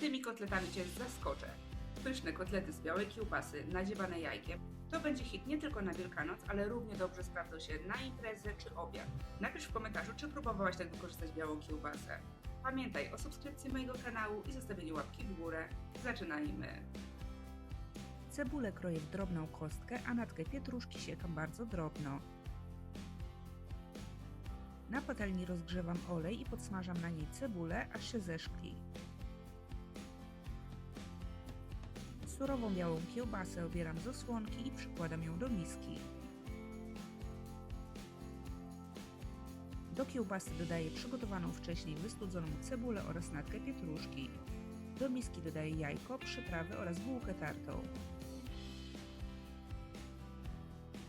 Tymi kotletami Cię zaskoczę. Pyszne kotlety z białej kiełbasy nadziewane jajkiem to będzie hit nie tylko na Wielkanoc, ale równie dobrze sprawdzą się na imprezę czy obiad. Napisz w komentarzu, czy próbowałaś tak wykorzystać białą kiełbasę. Pamiętaj o subskrypcji mojego kanału i zostawieniu łapki w górę. Zaczynajmy! Cebulę kroję w drobną kostkę, a natkę pietruszki siekam bardzo drobno. Na patelni rozgrzewam olej i podsmażam na niej cebulę, aż się zeszkli. Surową białą kiełbasę obieram z osłonki i przykładam ją do miski. Do kiełbasy dodaję przygotowaną wcześniej wystudzoną cebulę oraz natkę pietruszki. Do miski dodaję jajko, przyprawy oraz bułkę tartą.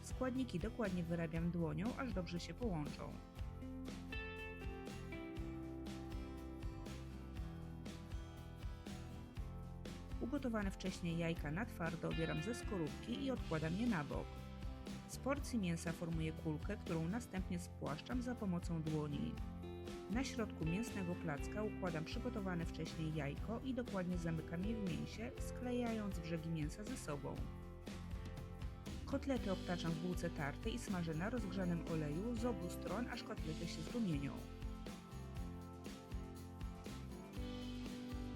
Składniki dokładnie wyrabiam dłonią, aż dobrze się połączą. Ugotowane wcześniej jajka na twardo obieram ze skorupki i odkładam je na bok. Z porcji mięsa formuję kulkę, którą następnie spłaszczam za pomocą dłoni. Na środku mięsnego placka układam przygotowane wcześniej jajko i dokładnie zamykam je w mięsie, sklejając brzegi mięsa ze sobą. Kotlety obtaczam w bułce tartej i smażę na rozgrzanym oleju z obu stron, aż kotlety się zrumienią.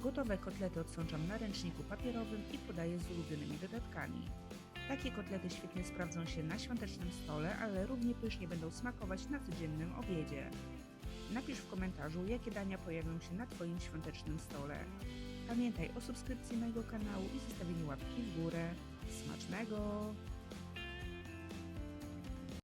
Gotowe kotlety odsączam na ręczniku papierowym i podaję z ulubionymi dodatkami. Takie kotlety świetnie sprawdzą się na świątecznym stole, ale równie pysznie będą smakować na codziennym obiedzie. Napisz w komentarzu, jakie dania pojawią się na Twoim świątecznym stole. Pamiętaj o subskrypcji mojego kanału i zostawieniu łapki w górę. Smacznego!